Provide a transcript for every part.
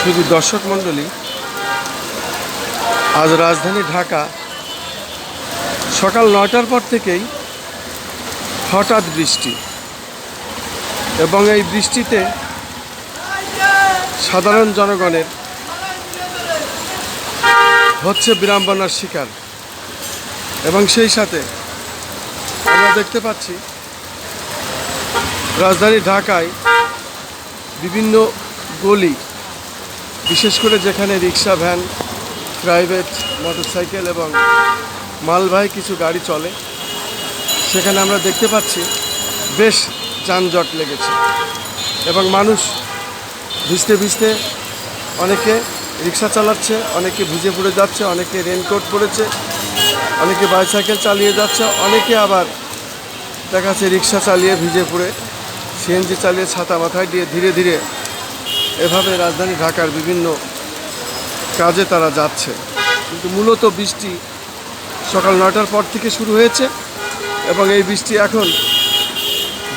শুধু দর্শক মণ্ডলী, আজ রাজধানী ঢাকা সকাল নয়টার পর থেকেই হঠাৎ বৃষ্টি এবং এই বৃষ্টিতে সাধারণ জনগণের হচ্ছে বিড়ম্বনার শিকার। এবং সেই সাথে আমরা দেখতে পাচ্ছি রাজধানী ঢাকায় বিভিন্ন গলি বিশেষ করে যেখানে রিক্সা, ভ্যান, প্রাইভেট, মোটরসাইকেল এবং মালবাহী কিছু গাড়ি চলে, সেখানে আমরা দেখতে পাচ্ছি বেশ যানজট লেগেছে এবং মানুষ ভিজতে ভিজতে অনেকে রিক্সা চালাচ্ছে, অনেকে ভিজে পড়ে যাচ্ছে, অনেকে রেনকোট পরেছে, অনেকে বাইসাইকেল চালিয়ে যাচ্ছে, অনেকে আবার দেখা যাচ্ছে রিক্সা চালিয়ে ভিজে পড়ে সিএনজি চালিয়ে ছাতা মাথায় দিয়ে ধীরে ধীরে এভাবে রাজধানী ঢাকার বিভিন্ন কাজে তারা যাচ্ছে। কিন্তু মূলত বৃষ্টি সকাল নয়টার পর থেকে শুরু হয়েছে এবং এই বৃষ্টি এখন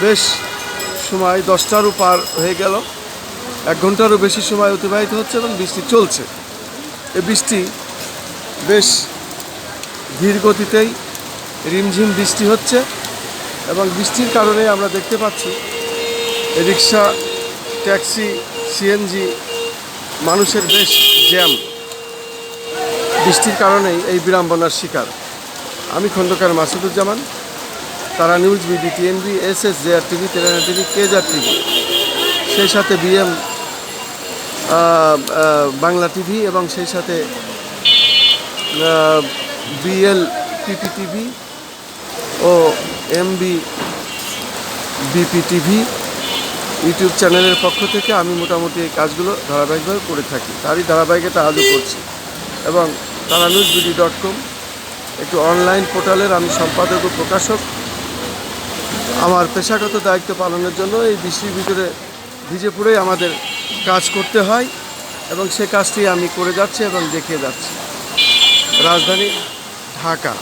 বেশ সময় দশটারও পার হয়ে গেল। এক ঘন্টারও বেশি সময় অতিবাহিত হচ্ছে এবং বৃষ্টি চলছে। এই বৃষ্টি বেশ ধীর গতিতেই রিমঝিম বৃষ্টি হচ্ছে এবং বৃষ্টির কারণে আমরা দেখতে পাচ্ছি রিক্সা, ট্যাক্সি সিএনজি মানুষের বেশ জ্যাম। বৃষ্টির কারণেই এই বিড়ম্বনার শিকার। আমি Khandakar Masuduzzaman, Tara news BD TNB S S J R TV তেলেনা TV কে কেজার টিভি, সেই সাথে বিএম বাংলা টিভি এবং সেই সাথে বিএল পিপি টিভি ও এমবি বিপি টিভি ইউটিউব চ্যানেলের পক্ষ থেকে আমি মোটামুটি এই কাজগুলো ধারাবাহিকভাবে করে থাকি। তারই ধারাবাহিকতা আজও করছি। এবং তারা নিউজ বিডি ডট কম, একটু অনলাইন পোর্টালের আমি সম্পাদক ও প্রকাশক। আমার পেশাগত দায়িত্ব পালনের জন্য এই বৃষ্টির ভিতরে ভিজে পড়েই আমাদের কাজ করতে হয় এবং সে কাজটি আমি করে যাচ্ছি এবং দেখিয়ে যাচ্ছি। রাজধানী ঢাকা।